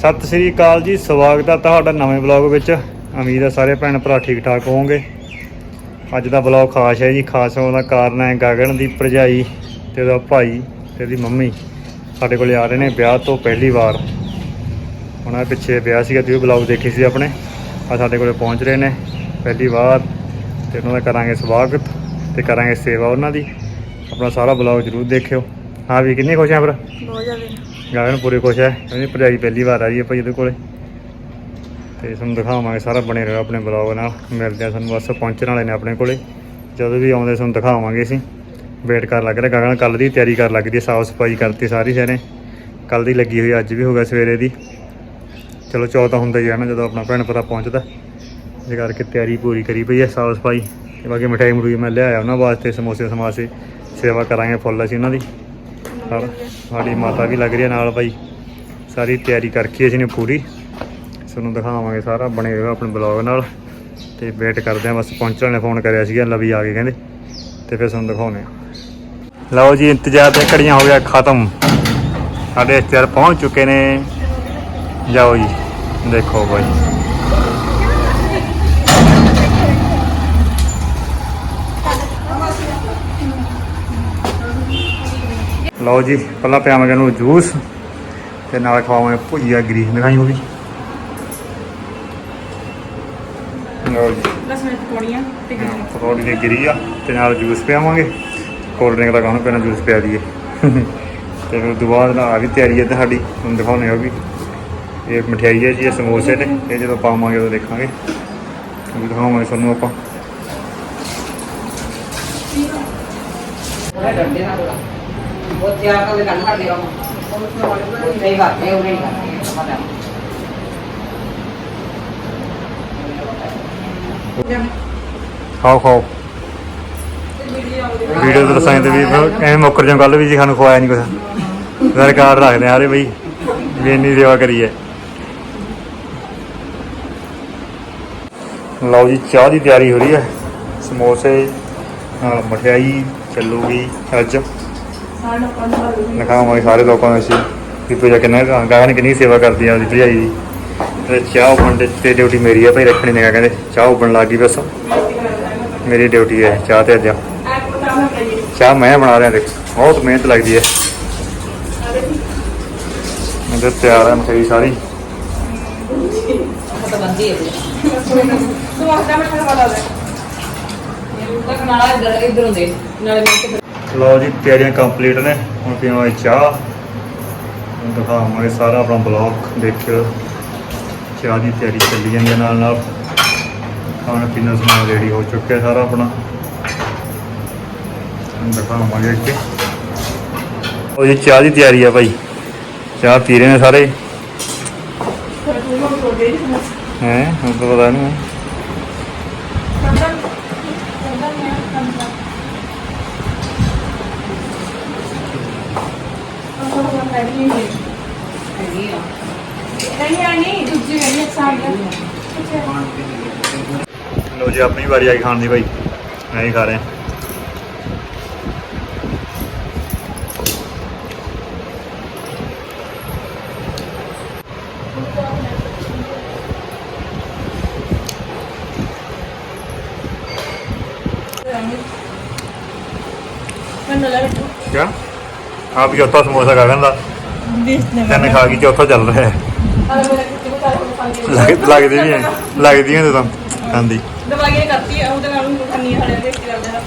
ਸਤਿ ਸ੍ਰੀ ਅਕਾਲ ਜੀ, ਸਵਾਗਤ ਹੈ ਤੁਹਾਡਾ ਨਵੇਂ ਬਲੌਗ ਵਿੱਚ। ਉਮੀਦ ਹੈ ਸਾਰੇ ਭੈਣ ਭਰਾ ਠੀਕ ਠਾਕ ਹੋਵੋਗੇ। ਅੱਜ ਦਾ ਬਲੌਗ ਖਾਸ ਹੈ ਜੀ, ਖਾਸ ਹੋਣ ਦਾ ਕਾਰਨ ਹੈ ਗਗਨ ਦੀ ਭਰਜਾਈ ਤੇ ਉਹਦਾ ਭਾਈ ਤੇ ਉਹਦੀ ਮੰਮੀ। ਸਾਡੇ ਕੋਲੇ ਆ ਰਹੇ ਨੇ ਵਿਆਹ ਤੋਂ ਪਹਿਲੀ ਵਾਰ। ਉਹਨਾਂ ਪਿੱਛੇ ਵਿਆਹ ਸੀਗਾ, ਤੁਸੀਂ ਬਲੌਗ ਦੇਖੀ ਸੀ ਆਪਣੇ? ਆ ਸਾਡੇ ਕੋਲੇ ਪਹੁੰਚ ਰਹੇ ਨੇ, ਪਹਿਲੀ ਵਾਰ ਤੇ ਉਹਨਾਂ ਦਾ ਕਰਾਂਗੇ ਸਵਾਗਤ ਤੇ ਕਰਾਂਗੇ ਸੇਵਾ ਉਹਨਾਂ ਦੀ। ਆਪਣਾ ਸਾਰਾ ਬਲੌਗ ਜ਼ਰੂਰ ਦੇਖਿਓ। ਹਾਂ ਵੀ, ਕਿੰਨੇ ਖੁਸ਼ ਹੈ ਫਿਰ? ਬਹੁਤ ਜ਼ਿਆਦਾ। ਗਾਗਨ ਪੂਰੇ ਖੁਸ਼ ਹੈ। ਉਹਦੀ ਭਰਜਾਈ ਪਹਿਲੀ ਵਾਰ ਆ ਰਹੀ ਹੈ ਭਾਈ ਇਹਦੇ ਕੋਲੇ। ਤੇ ਤੁਹਾਨੂੰ ਦਿਖਾਵਾਂਗੇ ਸਾਰਾ ਬਣੇ ਰਹੋ ਆਪਣੇ ਬਲੌਗ ਨਾਲ। ਮਿਲਦੇ ਆ ਸਾਨੂੰ ਬਸ ਪਹੁੰਚਣ ਵਾਲੇ ਨੇ ਆਪਣੇ ਕੋਲੇ। ਜਦੋਂ ਵੀ ਆਉਂਦੇ ਤੁਹਾਨੂੰ ਦਿਖਾਵਾਂਗੇ ਅਸੀਂ। ਵੇਟ ਕਰਨ ਲੱਗ ਰਿਹਾ। ਗਾਗਨ ਕੱਲ ਦੀ ਤਿਆਰੀ ਕਰਨ ਲੱਗਦੀ ਹੈ। ਸਾਫ਼ ਸਫ਼ਾਈ ਕਰਤੀ ਸਾਰੀ ਸਾਰੇ ਕੱਲ ਦੀ ਲੱਗੀ ਹੋਈ ਅੱਜ ਵੀ ਹੋ ਗਿਆ ਸਵੇਰੇ ਦੀ। ਚਲੋ ਚੌ ਹੁੰਦਾ ਹੀ ਆ ਨਾ, ਜਦੋਂ ਆਪਣਾ ਭੈਣ ਭਰਾ ਪਹੁੰਚਦਾ। ਇਸ ਕਰਕੇ ਤਿਆਰੀ ਪੂਰੀ ਕਰੀ ਪਈ ਹੈ ਸਾਫ਼ ਸਫ਼ਾਈ। ਤੇ ਬਾਕੀ ਮਠਾਈ ਮਠੂਈ ਮੈਂ ਲਿਆਇਆ ਉਹਨਾਂ ਵਾਸਤੇ ਸਮੋਸੇ ਸਮਾਸੇ ਸੇਵਾ ਕਰਾਂਗੇ ਫੁੱਲ ਅਸੀਂ ਉਹਨਾਂ ਦੀ। ਸਰ ਸਾਡੀ ਮਾਤਾ ਵੀ ਲੱਗ ਰਹੀ ਹੈ ਨਾਲ ਭਾਈ ਸਾਰੀ ਤਿਆਰੀ ਕਰਕੇ ਅਸੀਂ ਨੇ ਪੂਰੀ। ਤੁਹਾਨੂੰ ਦਿਖਾਵਾਂਗੇ ਸਾਰਾ ਬਣੇ ਹੋਇਆ ਆਪਣੇ ਬਲੌਗ ਨਾਲ। ਤੇ ਵੇਟ ਕਰਦੇ ਆ ਬਸ ਪਹੁੰਚਣ ਨੇ ਫੋਨ ਕਰਿਆ ਸੀਗਾ, ਲਵੀ ਆ ਗਏ ਕਹਿੰਦੇ। ਤੇ ਫਿਰ ਤੁਹਾਨੂੰ ਦਿਖਾਉਣੇ ਆ। ਲਓ ਜੀ, ਇੰਤਜ਼ਾਰ ਤੇ ਘੜੀਆਂ ਹੋ ਗਿਆ ਖਤਮ। ਸਾਡੇ ਰਿਸ਼ਤੇਦਾਰ ਪਹੁੰਚ ਚੁੱਕੇ ਨੇ। ਜਾਓ ਜੀ, ਦੇਖੋ ਭਾਈ ਲਓ ਜੀ ਪਹਿਲਾਂ ਪਿਆਵਾਂਗੇ ਨੂੰ ਜੂਸ ਤੇ ਨਾਲ ਖਵਾਵਾਂਗੇ ਭੁਜੀਆ ਗਰੀ। ਦਿਖਾਈ ਹੋਗੀ ਲਓ ਜੀ। ਮਿੰਟ ਪਕੌੜੀਆਂ ਤੇ ਗਰੀ। ਪਕੌੜੀ ਦੀ ਗਰੀ ਆ ਤੇ ਨਾਲ ਜੂਸ ਪਿਆਵਾਂਗੇ। ਕੋਲਡ ਡਰਿੰਕ ਦਾ ਕਾਹਨੂੰ ਪੈਣਾ ਜੂਸ ਪਿਆ ਦਈਏ। ਤੇ ਫਿਰ ਦੁਬਾਰਾ ਨਾਲ ਆ ਵੀ ਤਿਆਰੀ ਹੈ ਤੁਹਾਡੀ ਤੁਹਾਨੂੰ ਦਿਖਾਉਣੇ ਆ ਉਹ ਵੀ। ਇਹ ਮਠਿਆਈ ਹੈ ਜੀ ਇਹ ਸਮੋਸੇ ਨੇ ਇਹ ਜਦੋਂ ਪਾਵਾਂਗੇ ਉਦੋਂ ਦੇਖਾਂਗੇ। ਉਹ ਵੀ ਦਿਖਾਵਾਂਗੇ ਤੁਹਾਨੂੰ ਆਪਾਂ। ഒത്തിയാൾക്കൊക്കെ കണ്ണടയോ ਵੀਡੀਓ ਤੇ ਰਸਾਇਣ ਤੇ ਵੀ ਐਵੇਂ ਮੁੱਕਰ ਜਾਂ ਕੱਲ ਵੀ ਜੀ ਸਾਨੂੰ ਖਵਾਇਆ ਨਹੀਂ ਕੁਝ ਰਿਕਾਰਡ ਰੱਖਦੇ ਆ ਬਈ, ਵੀ ਇੰਨੀ ਸੇਵਾ ਕਰੀਏ ਲਓ ਜੀ, ਚਾਹ ਦੀ ਤਿਆਰੀ ਹੋ ਰਹੀ ਹੈ। ਸਮੋਸੇ, ਨਾਲ ਮਠਿਆਈ ਚੱਲੂਗੀ ਅੱਜ। ਦਿਖਾਵਾਂਗੇ ਸਾਰੇ ਲੋਕਾਂ ਨੂੰ ਅਸੀਂ। ਕਿ ਪੂਜਾ ਕਿੰਨਾ ਗਾਹਾਂ ਨੇ ਕਿੰਨੀ ਸੇਵਾ ਕਰਦੀ ਆ ਉਹਦੀ ਭਜਾਈ ਦੀ। ਤੇ ਚਾਹ ਉਬਣ ਦੇ ਤੇ ਡਿਊਟੀ ਮੇਰੀ ਆ, ਭਾਈ ਰੱਖਣੀ ਨੇ ਕਹਿੰਦੇ? ਚਾਹ ਉਬਣ ਲੱਗ ਗਈ ਬਸ। ਮੇਰੀ ਡਿਊਟੀ ਹੈ ਚਾਹ ਤੇ ਅੱਜ ਚਾਹ ਮੈਂ ਬਣਾ ਰਿਹਾ, ਦੇਖ। ਬਹੁਤ ਮਿਹਨਤ ਲੱਗਦੀ ਹੈ ਮੇਰੇ ਤਿਆਰ ਹੈ ਮਠਾਈ ਸਾਰੀ। ਬੰਦੀ ਹੈ ਤੂੰ ਆਖਦਾ ਮੈਂ ਖਵਾ ਲਾ ਇਹ ਤਾਂ ਨਾਲਾ ਇੱਧਰ ਇੱਧਰੋਂ ਦੇ ਨਾਲੇ ਲਓ ਜੀ, ਤਿਆਰੀਆਂ ਕੰਪਲੀਟ ਨੇ। ਹੁਣ ਪੀਵਾਂਗੇ ਚਾਹ। ਹੁਣ ਦਿਖਾਵਾਂਗੇ ਸਾਰਾ ਆਪਣਾ ਬਲੌਗ ਦੇਖਿਓ। ਚਾਹ ਦੀ ਤਿਆਰੀ ਚੱਲੀ ਜਾਂਦੀ ਨਾਲ ਨਾਲ। ਖਾਣ ਪੀਣ ਦਾ ਸਮਾਨ ਰੈਡੀ ਹੋ ਚੁੱਕਿਆ ਸਾਰਾ ਆਪਣਾ। ਦਿਖਾਵਾਂਗੇ ਅੱਗੇ। ਉਹ ਜੀ, ਚਾਹ ਦੀ ਤਿਆਰੀ ਆ ਭਾਈ। ਚਾਹ ਪੀ ਰਹੇ ਨੇ ਸਾਰੇ। ਫਿਰ ਹੈ? ਹੁਣ ਤਾਂ ਪਤਾ ਨਹੀਂ। ਕੰਦਾ ਕੰਦਾ ਮੈਂ ਕੰਦਾ ਉਹ ਮੈਂ ਨਹੀਂ ਨਹੀਂ ਆਣੀ ਦੂਜੀ ਨਹੀਂ ਸਾਈਡ ਲਓ ਜੀ ਆਪਣੀ ਵਾਰੀ ਆ ਗਈ ਖਾਣ ਦੀ ਭਾਈ ਮੈਂ ਹੀ ਖਾ ਰਿਹਾ। ਮੈਨੂੰ ਕਿਆ ਆਪ ਚੌਥਾ ਸਮੋਸਾ ਖਾ ਨੇ ਤਿੰਨ ਖਾ ਕੇ ਚੌਥਾ ਚੱਲ ਰਿਹਾ ਹੈ। ਲੱਗ- ਲੱਗਦੀ ਵੀ ਹੈ। ਲੱਗਦੀ ਹੈ ਤਾਂ ਖਾਂਦੀ ਦਵਾਈਆਂ ਕਰਤੀ ਆ ਉਹਦੇ ਨਾਲ ਉਹਨੂੰ ਖਾਣੀ ਹਲੇ ਦੇਖ ਕੇ ਕਰਦੇ।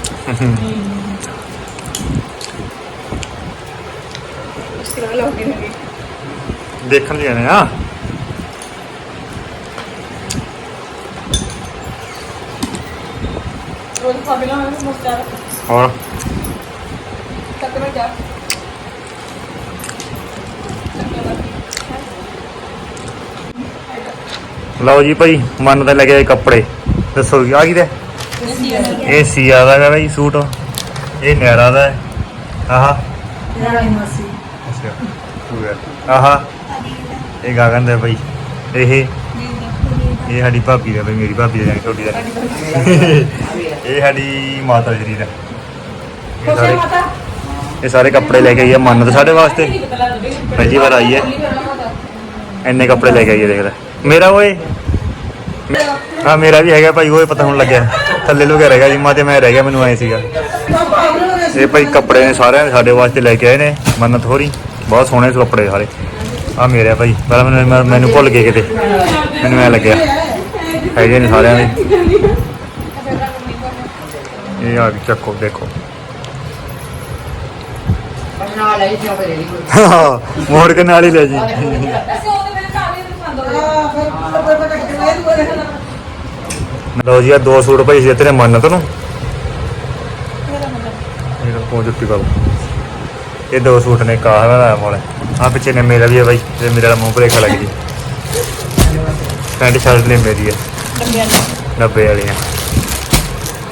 ਦੇਖਣ ਦੀ ਨੇ ਆ। ਰੋਜ਼ ਖਾ ਬਿਨਾ ਮੈਂ ਹੋਰ? ਤੱਕ ਮੈਂ ਜਾ ਲਓ ਜੀ ਭਾਈ ਮਨ ਤੇ ਲੱਗਿਆ ਕੱਪੜੇ। ਦੱਸੋ ਜੀ ਆ ਕੀ ਦੇ? ਇਹ ਸੀਆ ਦਾ ਹੈ ਭਾਈ ਸੂਟ। ਇਹ ਨੈਰਾ ਦਾ ਹੈ। ਆਹਾ। ਆਹਾ। ਇਹ ਗਗਨ ਦਾ ਭਾਈ। ਇਹ? ਇਹ ਸਾਡੀ ਭਾਬੀ ਦਾ ਭਾਈ ਮੇਰੀ ਭਾਬੀ ਦਾ ਜਾਨੀ ਛੋਟੀ ਦਾ। ਇਹ ਸਾਡੀ ਮਾਤਾ ਜੀ ਦਾ। ਇਹ ਹੈ ਸਾਰੇ ਇਹ ਸਾਰੇ ਕੱਪੜੇ ਲੈ ਕੇ ਆਈ ਹੈ ਮੰਨ ਤੇ ਸਾਡੇ ਵਾਸਤੇ। ਪਹਿਲੀ ਵਾਰ ਆਈ ਹੈ। ਇੰਨੇ ਕੱਪੜੇ ਲੈ ਕੇ ਆਈਏ ਦੇਖ ਲੈ। ਮੇਰਾ ਓਏ। ਹਾਂ ਮੇਰਾ ਵੀ ਹੈਗਾ ਭਾਈ ਓਏ ਪਤਾ ਹੁਣ ਲੱਗਿਆ। ਥੱਲੇ ਲੁਕਿਆ ਰਹਿ ਗਿਆ ਜੀ ਮਾਂ ਤੇ ਮੈਂ ਰਹਿ ਗਿਆ ਮੈਨੂੰ ਐ ਸੀਗਾ। ਇਹ ਭਾਈ ਕੱਪੜੇ ਨੇ ਸਾਰਿਆਂ ਨੇ ਸਾਡੇ ਵਾਸਤੇ ਲੈ ਕੇ ਆਏ ਨੇ ਮੰਨਤ ਹੋਰੀ ਬਹੁਤ ਸੋਹਣੇ ਸੀ ਕੱਪੜੇ ਸਾਰੇ। ਆ ਮੇਰੇ ਆ ਭਾਈ ਪਹਿਲਾਂ ਮੈਨੂੰ ਮੈਨੂੰ ਭੁੱਲ ਗਏ ਕਿਤੇ। ਮੈਨੂੰ ਐ ਲੱਗਿਆ। ਹੈਗੇ ਨੇ ਸਾਰਿਆਂ ਦੇ। ਇਹ ਆ ਵੀ ਚੱਕੋ ਦੇਖੋ। ਦੇ ਦੀ ਮੋੜ ਕੇ ਨਾਲ ਹੀ ਲੈ ਜੀ। ਲਓ ਜੀ ਆ ਦੋ ਸੂਟ ਭਾਈ ਸੀ ਤੇਰੇ ਮੰਨਤ ਨੂੰ ਇਹ ਕੋ ਜੁੱਤੀ ਕਰ ਇਹ ਦੋ ਸੂਟ ਨੇ ਕਾਹ ਵਾਲਾ ਮੋਲੇ। ਆ ਪਿੱਛੇ ਨੇ ਮੇਰਾ ਵੀ ਹੈ ਭਾਈ ਤੇ ਮੇਰਾ ਵਾਲਾ ਮੂੰਹ ਭਰੇਖਾ ਲੱਗ ਜੀ। ਪੈਂਟ ਸ਼ਰਟ ਨੇ ਮੇਰੀ ਹੈ ਡੱਬਿਆਂ 90 ਵਾਲੀਆਂ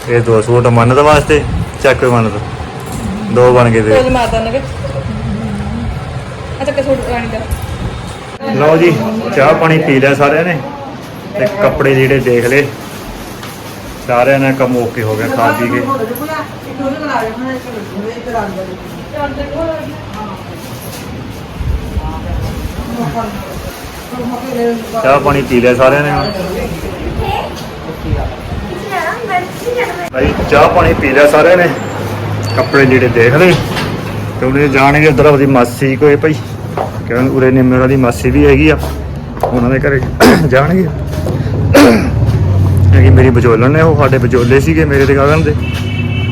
ਇਹ ਦੋ ਸੂਟ ਮੰਨਤ ਵਾਸਤੇ ਚੱਕ ਮੰਨਤ ਦੋ ਬਣ ਗਏ ਤੇ ਮਾਰਦਾ ਨਗੇ ਅੱਛਾ ਕਿ ਸੂਟ ਰਾਣੀ ਦਾ। ਲਓ ਜੀ, ਚਾਹ ਪਾਣੀ ਪੀ ਲਿਆ ਸਾਰਿਆਂ ਨੇ ਤੇ ਕੱਪੜੇ ਜਿਹੜੇ ਦੇਖ ਲਏ। ਸਾਰਿਆਂ ਨੇ ਕੰਮ ਓਕੇ ਹੋ ਗਿਆ ਖਾ ਪੀ ਕੇ। ਚਾਹ ਪਾਣੀ ਪੀ ਲਿਆ ਸਾਰਿਆਂ ਨੇ। ਭਾਈ, ਚਾਹ ਪਾਣੀ ਪੀ ਲਿਆ ਸਾਰਿਆਂ ਨੇ। ਕੱਪੜੇ ਜਿਹੜੇ ਦੇਖ ਲਏ। ਤੇ ਉਹਨੇ ਜਾਣਗੇ ਉਧਰ ਉਹਦੀ ਮਾਸੀ ਕੋਏ ਭਾਈ। ਕਿਉਂ ਉਰੇ ਨਿੰਮੇ ਉਹਨਾਂ ਦੀ ਮਾਸੀ ਵੀ ਹੈਗੀ ਆ, ਉਹਨਾਂ ਦੇ ਘਰੇ ਜਾਣਗੇ। ਕਿ ਮੇਰੀ ਵਿਚੋਲਣ ਨੇ ਉਹ, ਸਾਡੇ ਵਿਚੋਲੇ ਸੀਗੇ ਮੇਰੇ ਤੇ ਗਗਨ ਦੇ।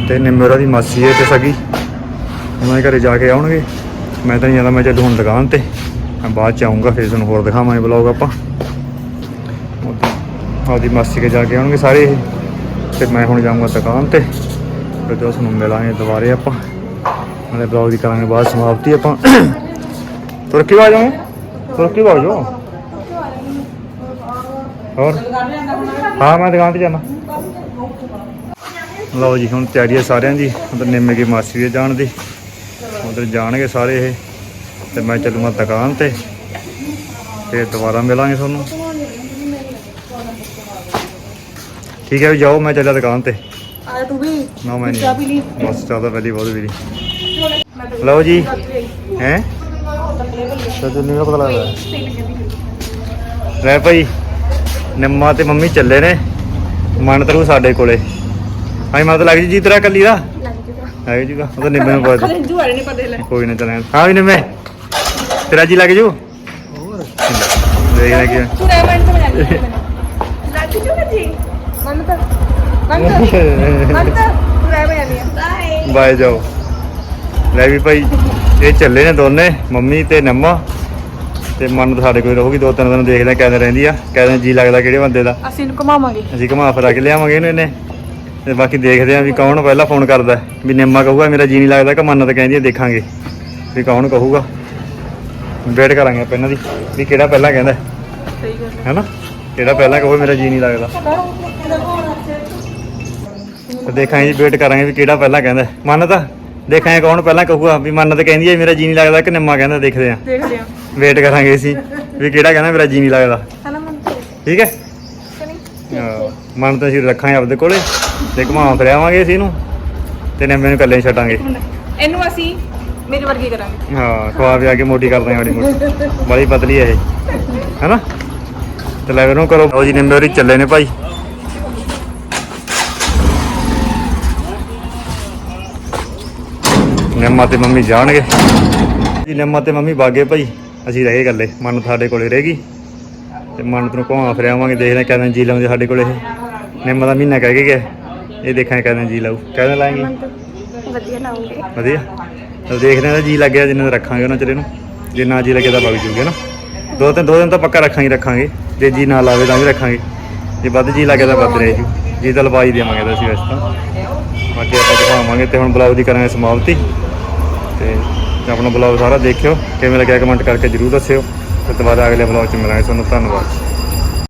ਤੇ ਨਿੰਮੇ ਦੀ ਮਾਸੀ ਹੈ ਤੇ ਸਗੀ। ਉਹਨਾਂ ਦੇ ਘਰੇ ਜਾ ਕੇ ਆਉਣਗੇ। ਮੈਂ ਤਾਂ ਨਹੀਂ ਜਾਂਦਾ, ਮੈਂ ਚੱਲੂ ਹੁਣ ਦੁਕਾਨ ਤੇ। ਮੈਂ ਬਾਅਦ ਚ ਆਉਂਗਾ ਫਿਰ ਤੁਹਾਨੂੰ ਹੋਰ ਦਿਖਾਵਾਂਗੇ ਬਲੌਗ ਆਪਾਂ। ਉਹਦੀ- ਆਪਦੀ ਮਾਸੀ ਕੇ ਜਾ ਕੇ ਆਉਣਗੇ ਸਾਰੇ ਇਹ। ਤੇ ਮੈਂ ਹੁਣ ਜਾਊਂਗਾ ਦੁਕਾਨ ਤੇ। ਫਿਰ ਦੋਸਤ ਮਿਲਾਂਗੇ ਦੁਬਾਰੇ ਆਪਾਂ। ਨਾਲੇ ਬਲੌਗ ਦੀ ਕਰਾਂਗੇ ਬਾਅਦ, ਸਮਾਪਤੀ ਆਪਾਂ। ਤੁਰ ਕੇ ਆ ਜਾਵਾਂ ਤੁਰ ਕੇ ਆ ਜਾਓ। ਹੋਰ? ਹਾਂ ਮੈਂ ਦੁਕਾਨ ਤੇ ਜਾਣਾ। ਲਓ ਜੀ ਹੁਣ ਤਿਆਰੀ ਹੈ ਸਾਰਿਆਂ ਦੀ। ਉਧਰ ਨਿੰਮੇ ਦੀ ਮਾਸੀ ਦੇ ਜਾਣ ਦੀ। ਉਧਰ ਜਾਣਗੇ ਸਾਰੇ ਇਹ। ਤੇ ਮੈਂ ਚੱਲੂਗਾ ਦੁਕਾਨ ਤੇ। ਤੇ ਦੁਬਾਰਾ ਮਿਲਾਂਗੇ ਤੁਹਾਨੂੰ। ਠੀਕ ਹੈ ਵੀ ਜਾਓ ਮੈਂ ਚੱਲਿਆ ਦੁਕਾਨ ਤੇ। ਆ ਤੂੰ ਵੀ? ਨਾ ਮੈਂ ਨਹੀਂ। ਬਸ ਚਾਹ ਤਾਂ ਪਹਿਲੀ ਬਹੁਤ ਵੀਰੀ ਲਓ ਜੀ। ਹੈ? ਤਾਂ ਨਹੀਂ ਪਤਾ ਲੱਗਦਾ? ਲੈ ਭਾਈ ਨਿੰਮਾ ਤੇ ਮੰਮੀ ਚੱਲੇ ਨੇ। ਮਨ ਤਰੂ ਸਾਡੇ ਕੋਲੇ। ਹਾਂ ਮਤ ਲੱਗ ਜੀ ਜੀ ਤੇਰਾ ਕੱਲੀ ਦਾ? ਲੱਗ ਜੂਗਾ ਉਹ ਤਾਂ ਨਿੰਮੇ ਨੂੰ ਜੂ ਵਾਲੇ ਨਹੀਂ ਪਤਾ ਲੈ। ਕੋਈ ਨਾ ਚੱਲਾਂ ਹਾਂ ਵੀ ਨਿੰਮੇ। ਤੇਰਾ ਜੀ ਲੱਗ ਜੂ? ਦੇਖ ਲੈ ਕੀ ਤੂੰ ਰਹਿ ਮੈਂ ਤਾਂ ਲੱਗ ਜੂਗਾ ਜੀ। ਮਨ ਤਾਂ। ਮਨ ਤਾਂ। ਮਨ ਤਾਂ। ਰਹਿ ਲਈ ਬਾਏ ਬਾਏ ਜਾਓ। ਲੈ ਵੀ ਭਾਈ ਇਹ ਚੱਲੇ ਨੇ ਦੋਨੇ ਮੰਮੀ ਤੇ ਨੰਮਾ। ਤੇ ਮਨ ਸਾਡੇ ਕੋਲ ਰਹੂਗੀ ਦੋ ਤਿੰਨ ਦਿਨ ਦੇਖਦੇ ਆ ਕਿਵੇਂ ਰਹਿੰਦੀ ਆ ਕਿਵੇਂ ਜੀ ਲੱਗਦਾ ਕਿਹੜੇ ਬੰਦੇ ਦਾ। ਅਸੀਂ ਇਹਨੂੰ ਘੁਮਾਵਾਂਗੇ। ਅਸੀਂ ਘੁਮਾ ਫਿਰਾ ਕੇ ਲਿਆਵਾਂਗੇ ਇਹਨੂੰ ਇਹਨੇ। ਤੇ ਬਾਕੀ ਦੇਖਦੇ ਆ ਵੀ ਕੌਣ ਪਹਿਲਾਂ ਫੋਨ ਕਰਦਾ ਹੈ। ਵੀ ਨਿੰਮਾ ਕਹੂਗਾ ਮੇਰਾ ਜੀ ਨਹੀਂ ਲੱਗਦਾ ਕਿ ਮੰਨਤ ਕਹਿੰਦੀ ਹੈ ਦੇਖਾਂਗੇ। ਵੀ ਕੌਣ ਕਹੂਗਾ। ਵੇਟ ਕਰਾਂਗੇ ਆਪਾਂ ਇਹਨਾਂ ਦੀ ਵੀ ਕਿਹੜਾ ਪਹਿਲਾਂ ਕਹਿੰਦਾ ਹੈ। ਸਹੀ ਗੱਲ ਹੈਨਾ? ਕਿਹੜਾ ਪਹਿਲਾਂ ਕਹੂਗਾ ਮੇਰਾ ਜੀ ਨਹੀਂ ਲੱਗਦਾ। ਤੇ ਦੇਖਾਂਗੇ ਜੀ ਵੇਟ ਕਰਾਂਗੇ ਵੀ ਕਿਹੜਾ ਪਹਿਲਾਂ ਕਹਿੰਦਾ ਹੈ। ਮੰਨਤ ਦੇਖਾਂਗੇ ਕੌਣ ਪਹਿਲਾਂ ਕਹੂਗਾ ਵੀ ਮੰਨਤ ਕਹਿੰਦੀ ਹੈ ਮੇਰਾ ਜੀ ਨਹੀਂ ਲੱਗਦਾ ਕਿ ਨਿੰਮਾ ਕਹਿੰਦਾ ਦੇਖਦੇ ਆ। ਦੇਖਦੇ ਆ। ਵੇਟ ਕਰਾਂਗੇ ਅਸੀਂ ਵੀ ਕਿਹੜਾ ਕਹਿੰਦਾ ਮੇਰਾ ਜੀ ਨਹੀਂ ਲੱਗਦਾ। ਹਨਾ ਠੀਕ ਹੈ? ਮਨ ਤਾਂ ਅਸੀਂ ਰੱਖਾਂਗੇ ਆਪਦੇ ਕੋਲੇ ਤੇ ਘੁਮਾ ਫਿਰਿਆਵਾਂਗੇ ਅਸੀਂ ਇਹਨੂੰ ਤੇ ਨਿੰਮੇ ਨੂੰ ਇਕੱਲੇ ਛੱਡਾਂਗੇ। ਇਹਨੂੰ ਅਸੀਂ ਮੇਰੇ ਵਰਗੀ ਕਰਾਂਗੇ। ਹਾਂ ਖਵਾ ਪਿਆ ਕੇ ਮੋਟੀ ਕਰ ਦਾਂਗੇ ਬੜੀ ਮੋਟੀ ਬੜੀ ਪਤਲੀ ਹੈ ਇਹ। ਹੈਨਾ? ਤੇ ਲੈ ਇਹਨੂੰ ਕਰੋ। ਲਓ ਜੀ ਨਿੰਮੇ ਹੋਰੀ ਚੱਲੇ ਨੇ ਭਾਈ। ਨਿੰਮਾ ਤੇ ਮੰਮੀ ਜਾਣਗੇ। ਜੀ ਨਿੰਮਾ ਤੇ ਮੰਮੀ ਬਾਗੇ ਭਾਈ ਅਸੀਂ ਰਹਿ ਗਏ ਇਕੱਲੇ। ਮਨ ਸਾਡੇ ਕੋਲੇ ਰਹੇਗੀ ਤੇ ਮਨ ਨੂੰ ਘੁਮਾ ਫਿਰਿਆਵਾਂਗੇ ਦੇਖਦੇ ਹਾਂ ਕਦੋਂ ਜੀ ਲਾਉਂਦੇ ਸਾਡੇ ਕੋਲੇ ਇਹ। ਨਿੰਮਾ ਦਾ ਮਹੀਨਾ ਕਹਿ ਕੇ ਗਿਆ। ਇਹ ਦੇਖਾਂਗੇ ਕਦੋਂ ਜੀ ਲਾਊ। ਕਦੋਂ ਲਾਏਂਗੇ? ਵਧੀਆ ਲਾਉਂਗੇ ਵਧੀਆ? ਤਾਂ ਦੇਖਦੇ ਹਾਂ ਜੀ ਲੱਗਿਆ ਜਿੰਨੇ ਰੱਖਾਂਗੇ ਉਹਨਾਂ ਚਿਰ ਇਹਨੂੰ ਜੇ ਨਾ ਜੀ ਲੱਗੇ ਤਾਂ ਵਗ ਜੂਗੇ ਨਾ। ਦੋ ਤਿੰਨ ਦੋ ਦਿਨ ਤਾਂ ਪੱਕਾ ਰੱਖਾਂਗੇ ਰੱਖਾਂਗੇ। ਜੇ ਜੀ ਨਾ ਲਾਵੇ ਤਾਂ ਵੀ ਰੱਖਾਂਗੇ। ਜੇ ਵੱਧ ਜੀ ਲੱਗਿਆ ਤਾਂ ਵੱਧ ਰਹੇ ਜੂ। ਜੀ ਤਾਂ ਲਵਾਈ ਦੇਵਾਂਗੇ ਤਾਂ ਅਸੀਂ ਵੈਸੇ ਤਾਂ। ਬਾਕੀ ਆਪਾਂ ਦਿਖਾਵਾਂਗੇ ਤੇ ਹੁਣ ਬਲੌਗ ਦੀ ਕਰਾਂਗੇ ਸਮਾਪਤੀ। ਤੇ ਆਪਣਾ ਬਲੌਗ ਸਾਰਾ ਦੇਖਿਓ। ਕਿਵੇਂ ਲੱਗਿਆ ਕਮੈਂਟ ਕਰਕੇ ਜਰੂਰ ਦੱਸਿਓ। ਤੇ ਦੁਬਾਰਾ ਅਗਲੇ ਬਲੌਗ 'ਚ ਮਿਲਾਂਗੇ। ਤੁਹਾਨੂੰ ਧੰਨਵਾਦ।